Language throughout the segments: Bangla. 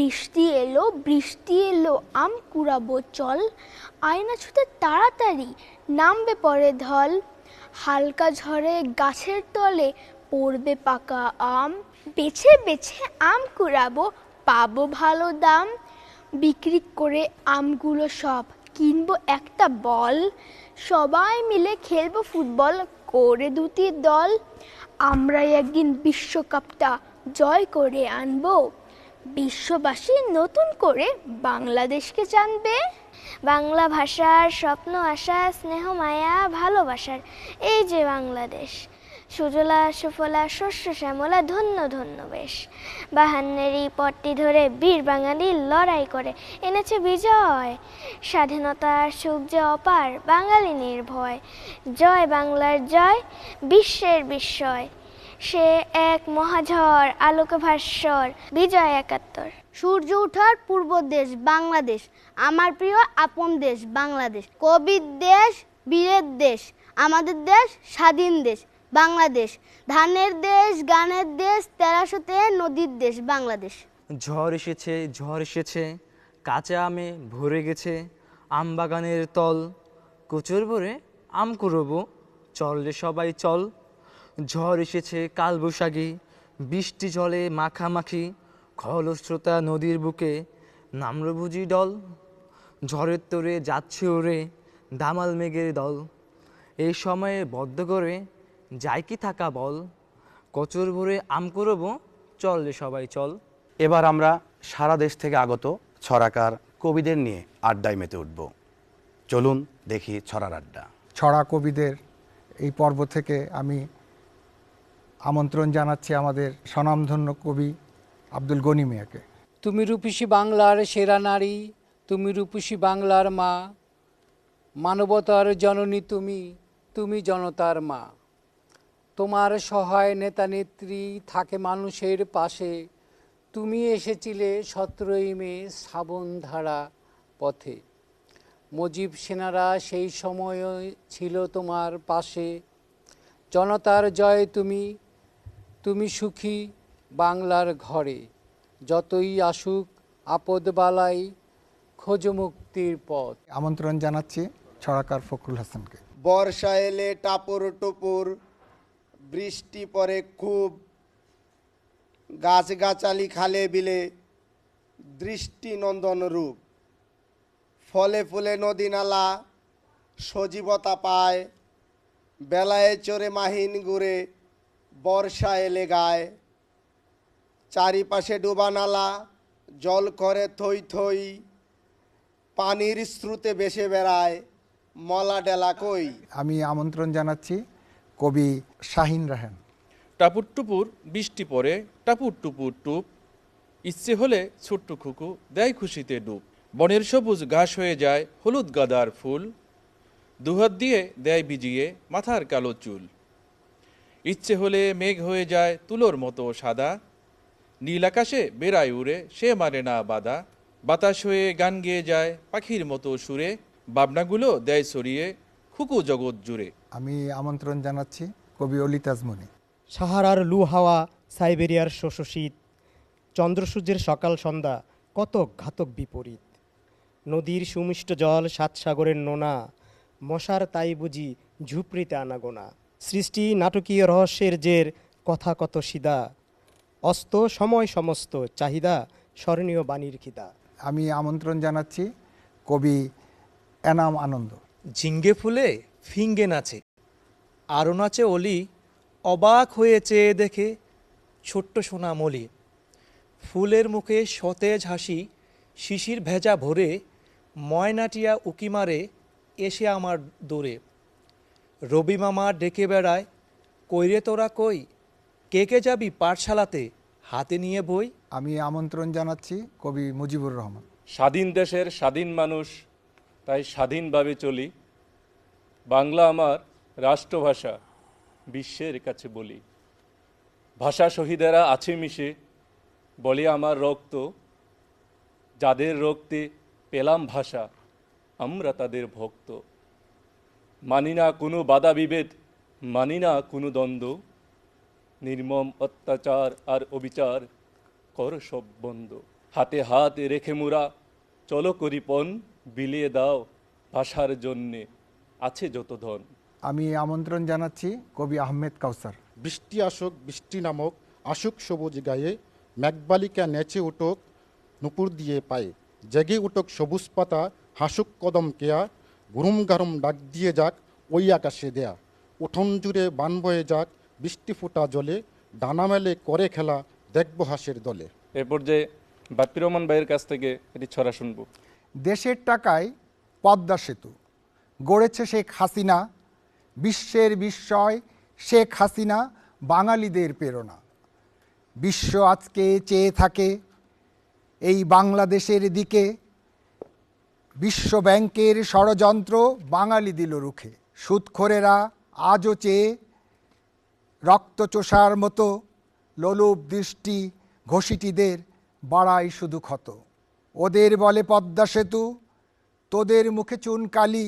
বৃষ্টি এলো বৃষ্টি এলো, আম কুড়াবো, চল। আয়না ছুতে তাড়াতাড়ি নামবে পরে ধল হালকা ঝড়ে গাছের তলে পড়বে পাকা আম। বেছে বেছে আম কুড়াবো, পাবো ভালো দাম। বিক্রি করে আমগুলো সব কিনবো একটা বল। সবাই মিলে খেলব ফুটবল, করে দুটি দল। আমরাই একদিন বিশ্বকাপটা জয় করে আনব। বিশ্ববাসী নতুন করে বাংলাদেশকে জানবে। বাংলা ভাষার স্বপ্ন, আশা, স্নেহ, মায়া, ভালোবাসার এই যে বাংলাদেশ। সুজলা, সুফলা, শস্য, শ্যামলা, ধন্য ধন্য বেশ। বাহান্নেরই পট্টি ধরে বীর বাঙালি লড়াই করে এনেছে বিজয়। স্বাধীনতার সুখ যে অপার, বাঙালি নির্ভয়। জয় বাংলার জয়, বিশ্বের বিস্ময়। সে এক মহাঝড় আলোক ভাস্বর বিজয় একাত্তর। সূর্য উঠার পূর্ব দেশ বাংলাদেশ আমার প্রিয় আপন দেশ বাংলাদেশ। কবির দেশ বীরের দেশ আমাদের দেশ স্বাধীন দেশ বাংলাদেশ। ধানের দেশ গানের দেশ তেরাশোতে নদীর দেশ বাংলাদেশ। ঝড় এসেছে ঝড় এসেছে কাঁচা আমে ভরে গেছে আম বাগানের তল। কুচুর ভরে আম কুড়বো চল রে সবাই চল ঝড় এসেছে কালবৈশাখী বৃষ্টি জলে মাখামাখি খলস্রোতা নদীর বুকে নামল বুঝি ডল ঝড়ের তোরে যাচ্ছে ওরে দামাল মেঘের দল। এই সময়ে বদ্ধ করে যায় কি থাকা বল কচুর ভরে আম করব চল রে সবাই চল। এবার আমরা সারা দেশ থেকে আগত ছড়াকার কবিদের নিয়ে আড্ডায় মেতে উঠব। চলুন দেখি ছড়ার আড্ডা। ছড়া কবিদের এই পর্ব থেকে আমি আমন্ত্রণ জানাচ্ছি আমাদের স্বনামধন্য কবি আব্দুল গনি মিয়াকে। তুমি রূপসী বাংলার সেরা নারী, তুমি রূপসী বাংলার মা, মানবতার জননী তুমি তুমি জনতার মা। তোমার সহায় নেতা নেত্রী থাকে মানুষের পাশে, তুমি এসেছিলে সতেরোই মে শ্রাবণ ধারা পথে। মুজিব সেনারা সেই সময় ছিল তোমার পাশে, জনতার জয় তুমি তুমি সুখী বাংলার ঘরে যতই আসুক আপদ বালাই খোঁজ মুক্তির পথ। আমন্ত্রণ জানাচ্ছি ছড়াকার ফখরুল হাসানকে। বর্ষা এলে টাপুর টুপুর বৃষ্টি পরে খুব গাছগাছালি খালে বিলে দৃষ্টি নন্দন রূপ। ফলে ফুলে নদী নালা সজীবতা পায় বেলায় চড়ে মাহিন ঘুরে বর্ষা এলে গায়। চারিপাশে ডোবা নালা জল করে থই থই পানির স্রোতে বেসে বেড়ায় মলা ডেলা কই। আমি আমন্ত্রণ জানাচ্ছি কবি শাহিন রাহেন। টাপুর টুপুর বৃষ্টি পড়ে টাপুর টুপুর টুপ। ইচ্ছে হলে ছোট্ট খুকু দেয় খুশিতে ডুব বনের সবুজ ঘাস হয়ে যায় হলুদ গাদার ফুল। দুহাত দিয়ে দেয় ভিজিয়ে মাথার কালো চুল। ইচ্ছে হলে মেঘ হয়ে যায় তুলোর মতো সাদা। নীল আকাশে বেড়ায় উড়ে সে মারে না বাধা। বাতাস হয়ে গান গেয়ে যায় পাখির মতো সুরে। বাবনাগুলো দেয় সরিয়ে খুকু জগৎ জুড়ে। আমি আমন্ত্রণ জানাচ্ছি কবি অলি তাজমনি সাহারার লু হাওয়া সাইবেরিয়ার শোষ শীত। চন্দ্রসূর্যের সকাল সন্ধ্যা কত ঘাতক বিপরীত। নদীর সুমিষ্ট জল সাত সাগরের নোনা। মশার তাই বুঝি ঝুপড়িতে আনাগোনা। সৃষ্টি নাটকীয় রহস্যের জের কথা কত সিদা। অস্ত সময় সমস্ত চাহিদা স্মরণীয় বাণীর খিদা। আমি আমন্ত্রণ জানাচ্ছি কবি এনাম আনন্দ। ঝিঙ্গে ফুলে ফিঙ্গে নাচে আরও নাচে অলি অবাক হয়ে চেয়ে দেখে ছোট্ট সোনা মলি। ফুলের মুখে সতেজ হাসি শিশির ভেজা ভরে ময়নাটিয়া উকি মারে এসে আমার দূরে। রবি মামা ডেকে বেড়ায় কইরে তোরা কই? কে কে যাবি পাঠশালাতে? হাতে নিয়ে বই? আমি আমন্ত্রণ জানাচ্ছি কবি মুজিবুর রহমান। স্বাধীন দেশের স্বাধীন মানুষ তাই স্বাধীনভাবে চলি। বাংলা আমার রাষ্ট্রভাষা বিশ্বের কাছে বলি। ভাষা শহীদেরা আছে মিশে বলে আমার রক্ত। যাদের রক্তে পেলাম ভাষা আমরা তাদের ভক্ত। মানি না কোনো বাধা বিভেদ মানি না কোনো দ্বন্দ্ব। নির্মম অত্যাচার আর অবিচার কর সব বন্ধ। হাতে হাত রেখে মুরা চলো করিপন বিলিয়ে দাও ভাষার জন্যে। আছে যত ধন। আমি আমন্ত্রণ জানাচ্ছি কবি আহমেদ কাউসার। বৃষ্টি আসুক বৃষ্টি নামক আসুক সবুজ গায়ে ম্যাকবালিকা নেচে উঠুক নুপুর দিয়ে পায়ে। জেগে উঠুক সবুজ পাতা হাসুক কদম কেয়া গুরুম গারুম ডাক দিয়ে যাক ওই আকাশে দেয়া। উঠোন জুড়ে বান বয়ে যাক বৃষ্টি ফোঁটা জলে ডানা মেলে করে খেলা দেখব হাসের দলে। এ পর্যায়ে বাপ্পি রহমান ভাইয়ের কাছ থেকে এটি ছড়া শুনব। দেশের টাকায় পদ্মা সেতু গড়েছে শেখ হাসিনা বিশ্বের বিস্ময় শেখ হাসিনা বাঙালিদের প্রেরণা। বিশ্ব আজকে চেয়ে থাকে এই বাংলাদেশের দিকে বিশ্ব ব্যাংকের ষড়যন্ত্র বাঙালি দিল রুখে। সুদখোরেরা আজও চেয়ে রক্তচোষার মতো লোলুপ দৃষ্টি ঘষিটিদের বাড়াই শুধু ক্ষত। ওদের বলে পদ্মা সেতু, তোদের মুখে চুনকালি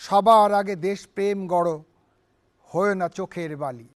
সবার আগে দেশপ্রেম গড়, হয় না চোখের বালি।